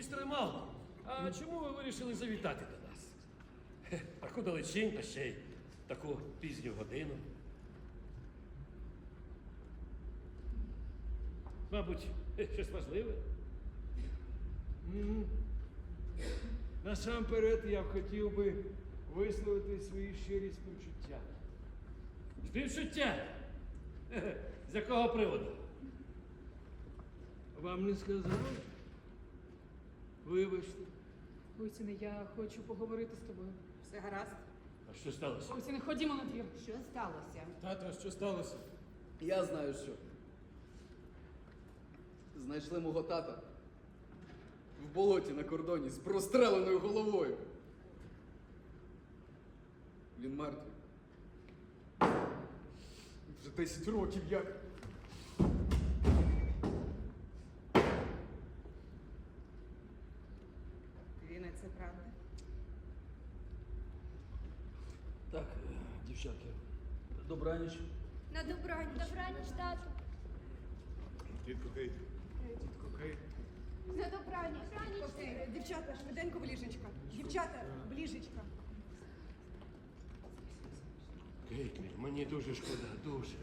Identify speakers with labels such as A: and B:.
A: Містер Малко, а чому ви вирішили завітати до нас? Хе, Таку далечінь, та ще й таку пізню годину. Мабуть, хе, щось важливе.
B: Насамперед я б хотів би висловити свої щирі співчуття.
A: Співчуття. Хе-хе, З якого приводу?
B: Вам не сказав? Вибачте.
C: Лусіне, я хочу поговорити з тобою.
D: Все гаразд.
A: А що сталося?
C: Лусіне, ходімо на двір.
D: Що сталося?
E: Тато, що сталося?
F: Я знаю що. Знайшли мого тата в болоті на кордоні з простреленою головою. Він мертвий. Вже 10 років як.
D: Це правда.
A: Так, е, дівчатки, добраніч.
G: На добраніч. Добраніч, тату.
E: Тітко Кейт.
G: На добраніч. Добраніч.
D: Окей, дівчата, швиденько в ліжечка. Дівчата, в ліжечка.
A: Кейтлі, мені дуже шкода, дуже.